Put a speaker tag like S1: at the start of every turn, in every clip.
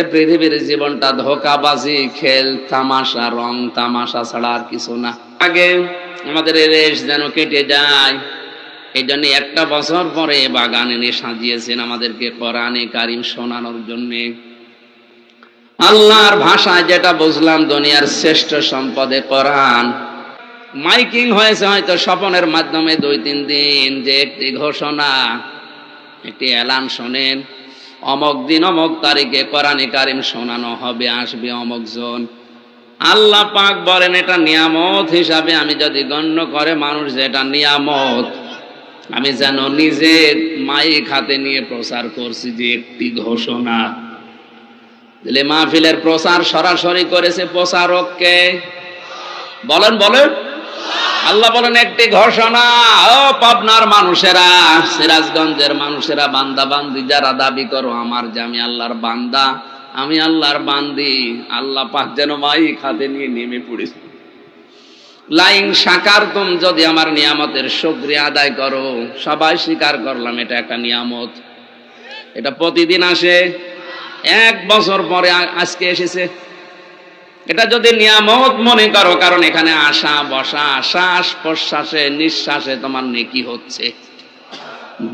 S1: এ পৃথিবীর জীবনটা ধোকাবাজি, খেল, তামাশা, রং, তামাশা ছাড়া আর কিছু না। আগে আমাদের রেশ যেন কেটে যায়, এই জন্য একটা বছর পরে বাগান এনে সাজিয়েছেন আমাদেরকে কোরআনে কারিম শোনানোর জন্যে। আল্লাহর ভাষায় যেটা বুঝলাম, দুনিয়ার শ্রেষ্ঠ সম্পদে কোরআন। মাইকিং হয়েছে হয়তো স্বপনের মাধ্যমে দুই তিন দিন, যে একটি ঘোষণা, একটি অ্যালান শোনেন। অমক দিন, অমক তারিখে কোরআনে কারিম শোনানো হবে, আসবে অমক জন। আল্লাহ পাক বলেন, এটা নিয়ামত হিসাবে আমি যদি গণ্য করে, মানুষ যে এটা নিয়ামত, আমি যেন নিজে মাইক হাতে নিয়ে প্রচার করছি যে একটি ঘোষণা। মাহফিলের প্রচার সরাসরি করেছে প্রচারককে। বলেন বলেন। আল্লাহ বলেন, একটি ঘোষণা, ও পাবনার মানুষেরা, সিরাজগঞ্জের মানুষেরা বান্দা বান্দি যারা দাবি করো, আমার যে আমি আল্লাহর বান্দা, আমি আল্লাহর বান্দি, আল্লাহ পাক যেন মাই খাতে নিয়ে নেমে পড়েছে। লাইং সাকার তুম যদি আমার নিয়ামতের শুক্রিয়া আদায় করো, সবাই স্বীকার করলাম, এটা একটা নিয়ামত। এটা প্রতিদিন আসে, এক বছর পরে আজকে এসেছে। এটা যদি নিয়ামত মনে করো, কারণ এখানে আসা বসা, শ্বাস প্রশ্বাসে, নিঃশ্বাসে তোমার নেকি হচ্ছে।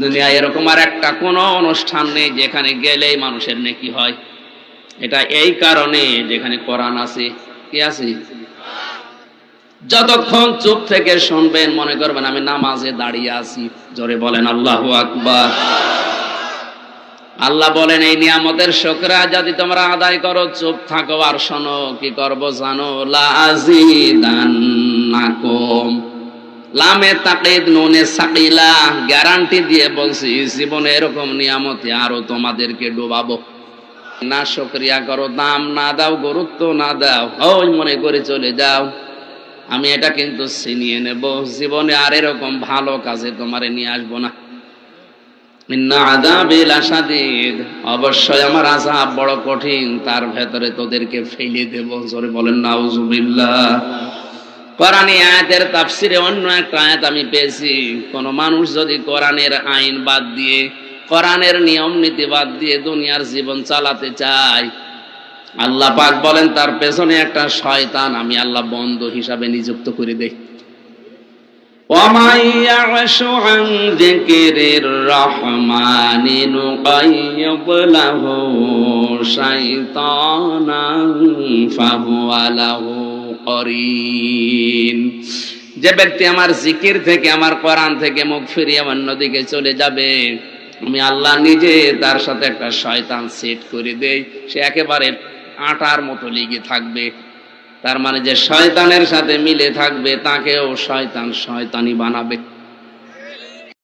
S1: দুনিয়ায় এরকম আর একটা কোনো অনুষ্ঠান নেই যেখানে গেলেই মানুষের নেকি হয়। এটা এই কারণে যেখানে কোরআন আছে। কি আছে? যতক্ষণ চুপ থেকে শুনবেন, মনে করবেন আমি নামাজে দাঁড়িয়ে আছি। জোরে বলেন, আল্লাহ আকবার। আল্লাহ বলেন, এই নিয়ামতের শোকরা যদি তোমরা আদায় করো, চুপ থাকো আর শোনো, কি করব জানো? লামে তাকিদ নুনে সাকিলা, গ্যারান্টি দিয়ে বলছি, জীবনে এরকম নিয়ামতে আরও তোমাদেরকে ডুবাবো। না, শুকরিয়া করো, দাম না দাও, গুরুত্ব না দাও, ওই মনে করে চলে যাও। আমি এটা কিন্তু ছিনিয়ে নেব। জীবনে আর এরকম ভালো কাজে তোমারে নিয়ে আসব না। অবশ্যই আমার আযাব বড় কঠিন, তার ভেতরে তোদেরকে ফেলে দেব। জোরে বলেন, নাউজুবিল্লাহ। কোরআনী আয়াতের তাফসিরে অন্য একটা আয়াত আমি পেয়েছি। কোন মানুষ যদি কোরআনের আইন বাদ দিয়ে, কোরআনের নিয়ম নীতি বাদ দিয়ে দুনিয়ার জীবন চালাতে চায়, আল্লাহ পাক বলেন, তার পেছনে একটা শয়তান আমি আল্লাহ বন্ধু হিসাবে নিযুক্ত করে দেই। ومن يعش عن ذكر الرحمن نقيض له شيطانا فهو له قرين যে ব্যক্তি আমার জিকির থেকে আমার কোরআন থেকে মুখ ফিরিয়ে অন্যদিকে চলে যাবে আমি আল্লাহ নিজে তার সাথে একটা শয়তান সেট করে দেই সে একেবারে আটার মতো লেগে থাকবে তার মানে যে শয়তানের সাথে মিলে থাকবে তাকেও শয়তান শয়তানি বানাবে।